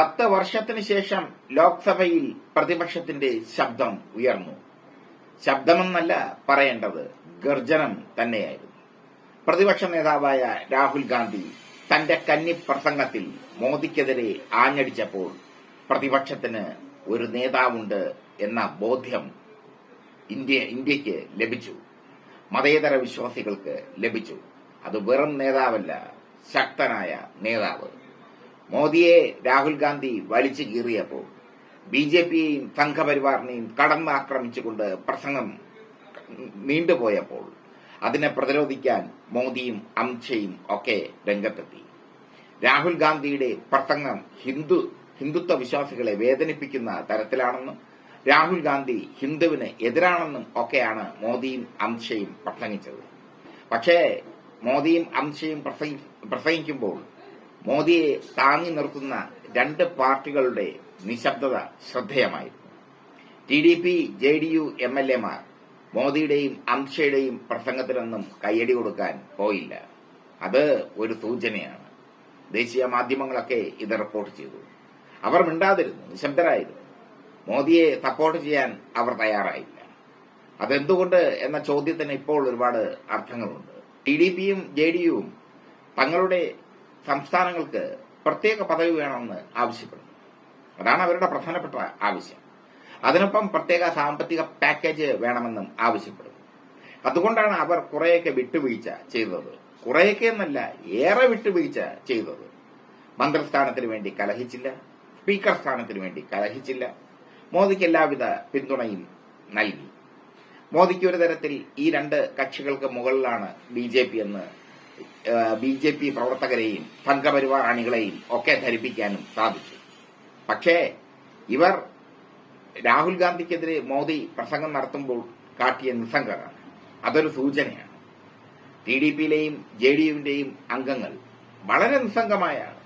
പത്ത് വർഷത്തിന് ശേഷം ലോക്സഭയിൽ പ്രതിപക്ഷത്തിന്റെ ശബ്ദം ഉയർന്നു. ശബ്ദമെന്നല്ല പറയേണ്ടത് ഗർജനം തന്നെയായിരുന്നു. പ്രതിപക്ഷ നേതാവായ രാഹുൽ ഗാന്ധി തന്റെ കന്നി പ്രസംഗത്തിൽ മോദിക്കെതിരെ ആഞ്ഞടിച്ചപ്പോൾ പ്രതിപക്ഷത്തിന് ഒരു നേതാവുണ്ട് എന്ന ബോധ്യം ഇന്ത്യ ഇന്ത്യയ്ക്ക് ലഭിച്ചു. മതേതര വിശ്വാസികൾക്ക് ലഭിച്ചു. അത് വെറും നേതാവല്ല ശക്തനായ നേതാവ്. മോദിയെ രാഹുൽ ഗാന്ധി വലിച്ചു കീറിയപ്പോൾ ബി ജെ പിയെയും സംഘപരിവാറിനെയും കടന്ന് ആക്രമിച്ചുകൊണ്ട് പ്രസംഗം നീണ്ടുപോയപ്പോൾ അതിനെ പ്രതിരോധിക്കാൻ മോദിയും അംഷയും ഒക്കെ രംഗത്തെത്തി. രാഹുൽ ഗാന്ധിയുടെ പ്രസംഗം ഹിന്ദു ഹിന്ദുത്വ വിശ്വാസികളെ വേദനിപ്പിക്കുന്ന തരത്തിലാണെന്നും രാഹുൽ ഗാന്ധി ഹിന്ദുവിന് എതിരാണെന്നും ഒക്കെയാണ് മോദിയും അംഷയും പ്രസംഗിച്ചത്. പക്ഷേ മോദിയും അംഷയും പ്രസംഗിക്കുമ്പോൾ മോദിയെ താങ്ങി നിർത്തുന്ന രണ്ട് പാർട്ടികളുടെ നിശബ്ദത ശ്രദ്ധേയമായിരുന്നു. T D P J D U M L എമാർ മോദിയുടെയും അമിത്ഷയുടെയും പ്രസംഗത്തിനൊന്നും കയ്യടി കൊടുക്കാൻ പോയില്ല. അത് ഒരു സൂചനയാണ്. ദേശീയ മാധ്യമങ്ങളൊക്കെ ഇത് റിപ്പോർട്ട് ചെയ്തു. അവർ മിണ്ടാതിരുന്നു നിശബ്ദരായിരുന്നു. മോദിയെ സപ്പോർട്ട് ചെയ്യാൻ അവർ തയ്യാറായില്ല. അതെന്തുകൊണ്ട് എന്ന ചോദ്യത്തിന് ഇപ്പോൾ ഒരുപാട് അർത്ഥങ്ങളുണ്ട്. ടി ഡി പിയും ജെ ഡി യുവും തങ്ങളുടെ സംസ്ഥാനങ്ങൾക്ക് പ്രത്യേക പദവി വേണമെന്ന് ആവശ്യപ്പെടുന്നു. അതാണ് അവരുടെ പ്രധാനപ്പെട്ട ആവശ്യം. അതിനൊപ്പം പ്രത്യേക സാമ്പത്തിക പാക്കേജ് വേണമെന്നും ആവശ്യപ്പെടുന്നു. അതുകൊണ്ടാണ് അവർ കുറെയൊക്കെ വിട്ടുവീഴ്ച ചെയ്തത്. കുറെയൊക്കെ എന്നല്ല ഏറെ വിട്ടുവീഴ്ച ചെയ്തത്. മന്ത്രിസ്ഥാനത്തിന് വേണ്ടി കലഹിച്ചില്ല സ്പീക്കർ സ്ഥാനത്തിന് വേണ്ടി കലഹിച്ചില്ല. മോദിക്ക് എല്ലാവിധ പിന്തുണയും നൽകി. മോദിക്ക് ഒരു തരത്തിൽ ഈ രണ്ട് കക്ഷികൾക്ക് മുകളിലാണ് ബി ജെ പി എന്ന് ബി ജെ പി പ്രവർത്തകരെയും സംഘപരിവാർ അണികളെയും ഒക്കെ ധരിപ്പിക്കാനും സാധിച്ചു. പക്ഷേ ഇവർ രാഹുൽ ഗാന്ധിക്കെതിരെ മോദി പ്രസംഗം നടത്തുമ്പോൾ കാട്ടിയ നിസ്സംഗത അതൊരു സൂചനയാണ്. ടി ഡി പിയിലെയും ജെ ഡി യുവിന്റെയും അംഗങ്ങൾ വളരെ നിസ്സംഗമായാണ്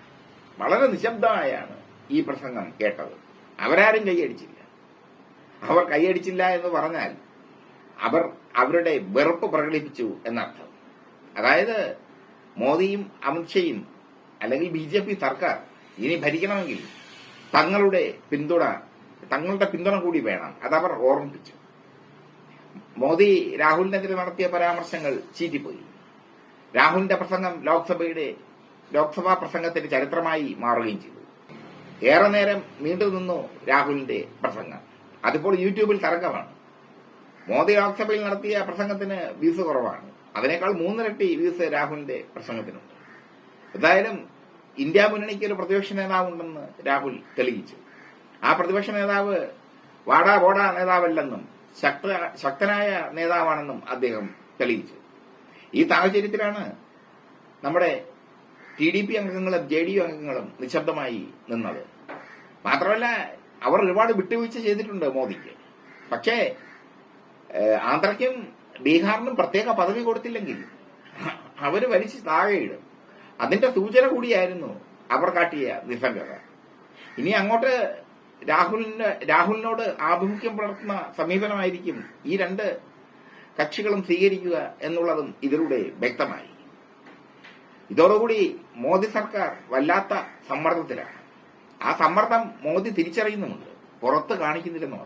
വളരെ നിശബ്ദമായാണ് ഈ പ്രസംഗം കേട്ടത്. അവരാരും കൈയടിച്ചില്ല. അവർ കൈയടിച്ചില്ല എന്ന് പറഞ്ഞാൽ അവർ അവരുടെ വെറുപ്പ് പ്രകടിപ്പിച്ചു എന്നർത്ഥം. അതായത് മോദിയും അമിത്ഷയും അല്ലെങ്കിൽ ബി ജെ പി സർക്കാർ ഇനി ഭരിക്കണമെങ്കിൽ തങ്ങളുടെ പിന്തുണ തങ്ങളുടെ പിന്തുണ കൂടി വേണം. അതവർ ഓർമ്മിപ്പിച്ചു. മോദി രാഹുലിനെതിരെ നടത്തിയ പരാമർശങ്ങൾ ചീറ്റിപ്പോയി. രാഹുലിന്റെ പ്രസംഗം ലോക്സഭയുടെ ലോക്സഭാ പ്രസംഗത്തിന്റെ ചരിത്രമായി മാറുകയും ചെയ്തു. ഏറെ നേരം നീണ്ടു നിന്നു രാഹുലിന്റെ പ്രസംഗം. അതിപ്പോൾ യൂട്യൂബിൽ തരംഗമാണ്. മോദി ലോക്സഭയിൽ നടത്തിയ പ്രസംഗത്തിന് വ്യൂസ് കുറവാണ്. അതിനേക്കാൾ മൂന്നിരട്ടി വ്യൂസ് രാഹുലിന്റെ പ്രസംഗത്തിനുണ്ട്. എന്തായാലും ഇന്ത്യ മുന്നണിക്ക് ഒരു പ്രതിപക്ഷ നേതാവുണ്ടെന്ന് രാഹുൽ തെളിയിച്ചു. ആ പ്രതിപക്ഷ നേതാവ് വാടാ ബോടാ നേതാവല്ലെന്നും ശക്ത ശക്തനായ നേതാവാണെന്നും അദ്ദേഹം തെളിയിച്ചു. ഈ സാഹചര്യത്തിലാണ് നമ്മുടെ ടി ഡി പി അംഗങ്ങളും ജെ ഡി യു അംഗങ്ങളും നിശബ്ദമായി നിന്നത്. മാത്രമല്ല അവർ ഒരുപാട് വിട്ടുവീഴ്ച ചെയ്തിട്ടുണ്ട് മോദിക്ക്. പക്ഷേ ആന്ധ്രയ്ക്കും ബീഹാറിനും പ്രത്യേക പദവി കൊടുത്തില്ലെങ്കിൽ അവർ വലിച്ച് താഴെയിടും അതിന്റെ സൂചന കൂടിയായിരുന്നു അവർ കാട്ടിയ നിസ്സംഗത ഇനി അങ്ങോട്ട് രാഹുലിന് രാഹുലിനോട് ആഭിമുഖ്യം പുലർത്തുന്ന സമീപനമായിരിക്കും ഈ രണ്ട് കക്ഷികളും സ്വീകരിക്കുക എന്നുള്ളതും ഇതിലൂടെ വ്യക്തമായി. ഇതോടുകൂടി മോദി സർക്കാർ വല്ലാത്ത സമ്മർദ്ദത്തിലാണ്. ആ സമ്മർദ്ദം മോദി തിരിച്ചറിയുന്നുമുണ്ട്. പുറത്ത് കാണിക്കുന്നില്ലെന്ന്